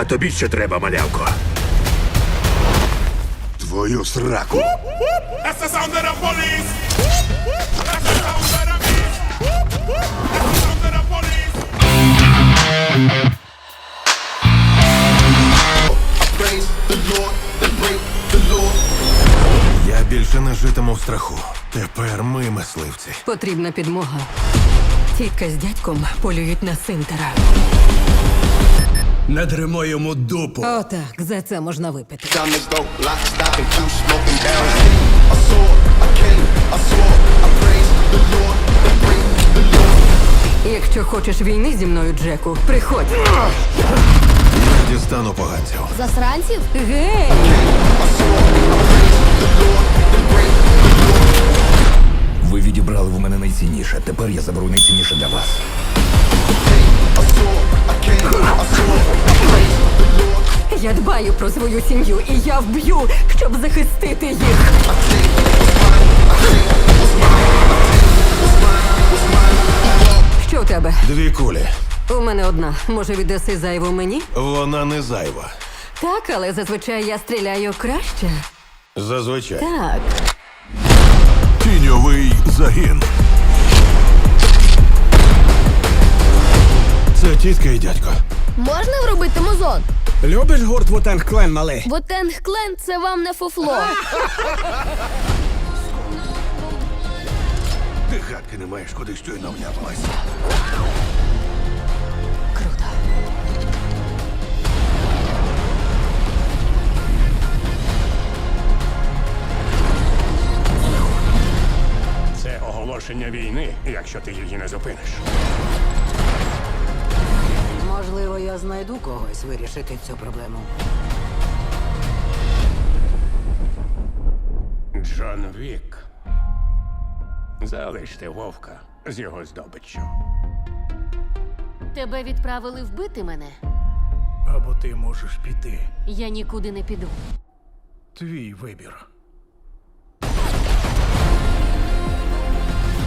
А тобі що треба, малявко? Твою сраку. That's the sound of the police. That's the sound of the beast. That's the sound of the police. Praise the Lord, then break the law. Я більше не житиму в страху. Тепер ми мисливці. Потрібна підмога. Тітка з дядьком полюють на синтера. Надримо йому дупу. Отак, за це можна випити. Якщо хочеш війни зі мною, Джеку, приходь. Я дістану поганців. Засранців? Гей! Ви відібрали в мене найцінніше. Тепер я заберу найцінніше для вас. Я дбаю про свою сім'ю, і я вб'ю, щоб захистити їх. Що у тебе? Дві кулі. У мене одна. Може, віддаси зайву мені? Вона не зайва. Так, але зазвичай я стріляю краще. Зазвичай. Так. Тіньовий загін. Тітка і дядько. Можна вробити музон? Любиш гурт Вутенг Клен, малий? Вотенг Клен це вам не фуфло. Ти гадки не маєш, куди щойно вляпалась. Круто. Це оголошення війни, якщо ти її не зупиниш. Знайду когось вирішити цю проблему. Джон Вік. Залиште вовка з його здобиччю. Тебе відправили вбити мене. Або ти можеш піти. Я нікуди не піду. Твій вибір.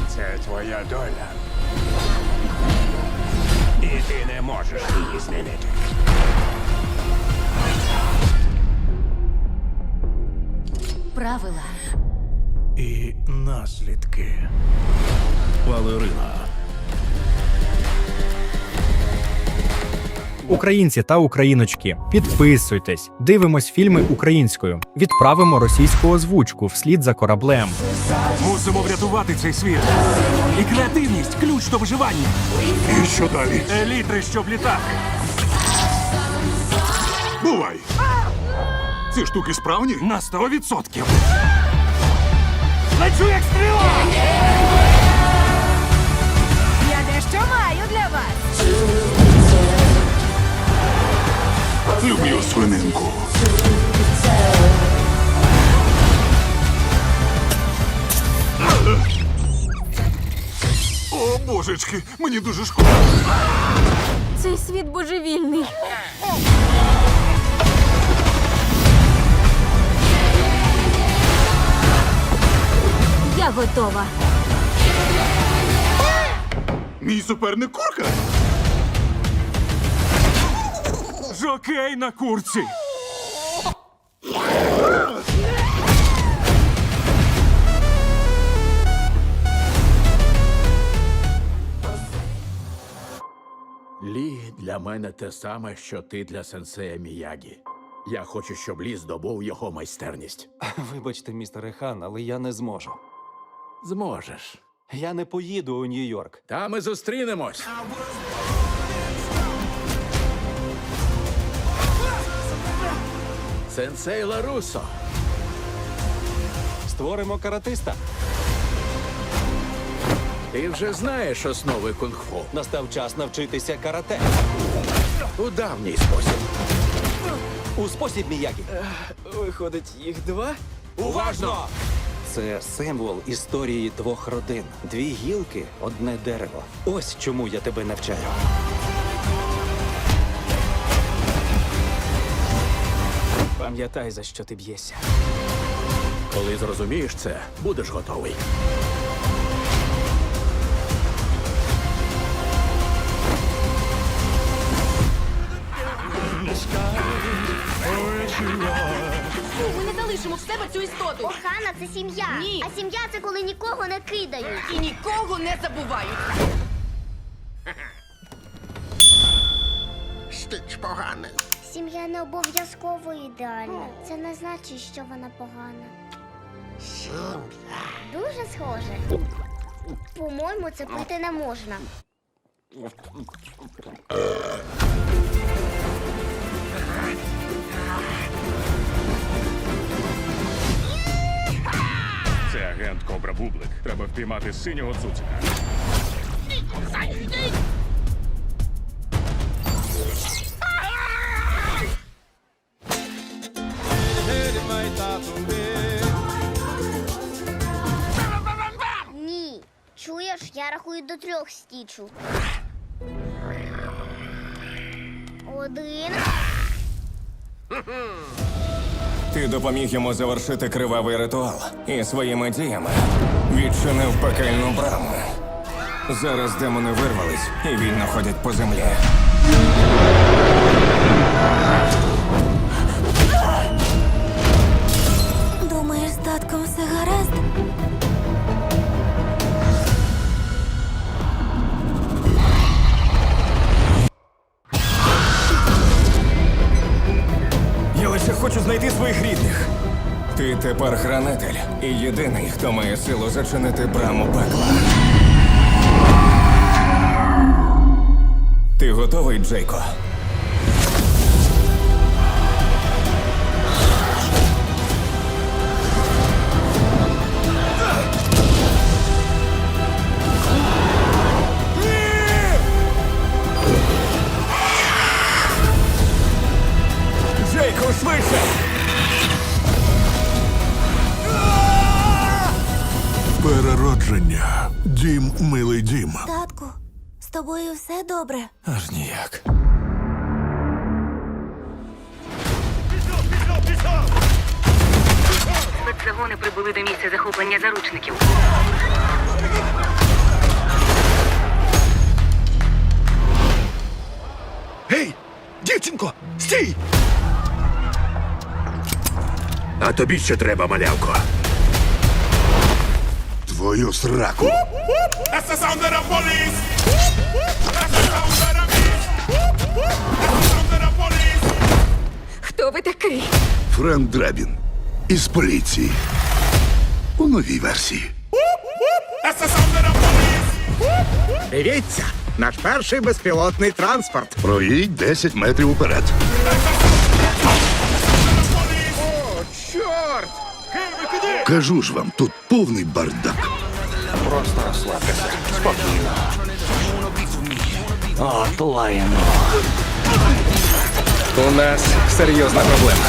Це твоя доля. Не можеш її змінити. Правила. І наслідки. Балерина. Українці та україночки, підписуйтесь, дивимось фільми українською, відправимо російську озвучку вслід за кораблем. Мусимо врятувати цей світ. І креативність ключ до виживання. І що далі? Елітри, щоб літати. Бувай! Ці штуки справні? На 100%. Лечу як стріла! Мені дуже шкода. Цей світ божевільний. Я готова. Мій суперник курка. Жокей на курці. Мене те саме, що ти для сенсея Міягі. Я хочу, щоб Лі здобув його майстерність. Вибачте, містере Хан, але я не зможу. Зможеш. Я не поїду у Нью-Йорк. Та ми зустрінемось. Сенсей Ларусо. Створимо каратиста. Ти вже знаєш основи кунг-фу Настав час навчитися карате. у давній спосіб. У спосіб Міякі. Виходить, їх два? Уважно! Це символ історії двох родин. Дві гілки, одне дерево. Ось чому я тебе навчаю. Пам'ятай, за що ти б'єшся. Коли зрозумієш це, будеш готовий. Ми не залишимо в себе цю істоту. Кохана це сім'я. Ні. А сім'я це коли нікого не кидають. І нікого не забувають. Стич поганий. Сім'я не обов'язково ідеальна. Це не значить, що вона погана. Сім'я. Дуже схоже. По-моєму, це пити не можна. Бублик. Треба впіймати синього цуцика. Ні. Чуєш, я рахую до трьох стічу. Один. Ти допоміг йому завершити кривавий ритуал і своїми діями відчинив пекельну браму. Зараз демони вирвались і вільно ходять по землі. Зачинити браму пекла. Ти готовий, Джейко? Переродження. Дім, милий дім. Татку, з тобою все добре. Аж ніяк. Спецзагони прибули до місця захоплення заручників. Гей! Дівчинко! Стій! А тобі що треба, малявко? Твою сраку. That's the sound of the police. That's the sound of the beast. That's the sound of the police. Хто ви такий? Френк Драбін. Із поліції. У новій версії. That's the sound of the police. Дивіться! Наш перший безпілотний транспорт. Проїдь 10 метрів уперед. О, чорт! Кажу ж вам, тут повний бардак. Просто розслабтеся. Спокійно. От лаємо. У нас серйозна проблема.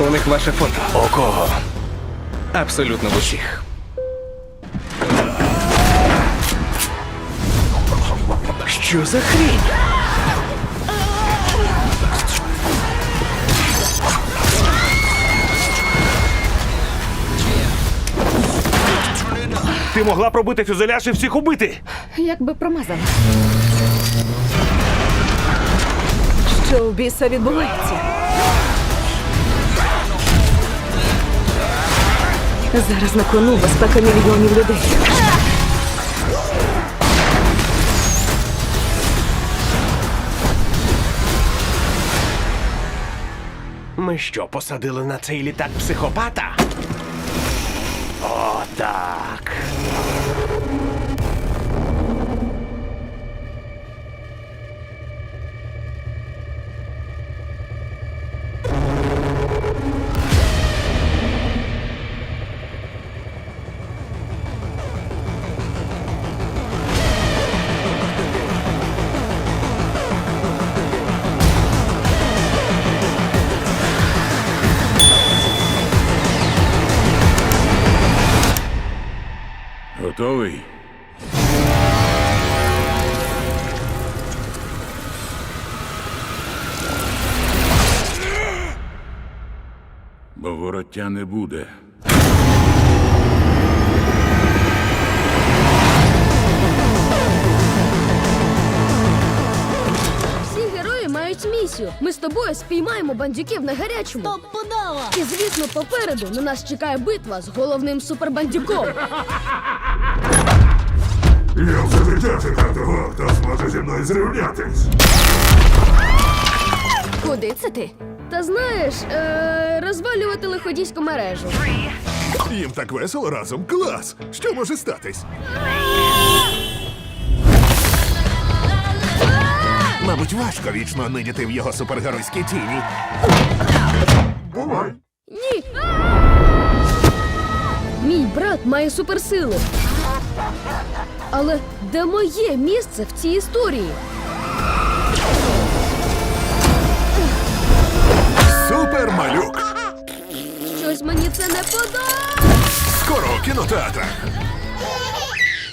У них ваше фото. У кого? Абсолютно в усіх. Що за хрінь? Ти могла пробити фюзеляж і всіх убити. Якби промазала. Що у біса відбувається? Зараз на кону безпека мільйонів людей. Ми що, посадили на цей літак психопата? Так. Готовий? Бо вороття не буде. Місію. Ми з тобою спіймаємо бандюків на гарячому. Стоп, подава! І звісно, попереду на нас чекає битва з головним супербандюком. Я вже того, хто зможе зі мною зрівнятись. Куди це ти? Та знаєш, е- розвалювати лиходійську мережу. Їм так весело разом. Клас! Що може статись? Мабуть, важко вічно нидіти в його супергеройській тіні. Бувай! Ні! Мій брат має суперсили. Але де моє місце в цій історії? Супермалюк! Щось мені це не подобається. Скоро у кінотеатрах!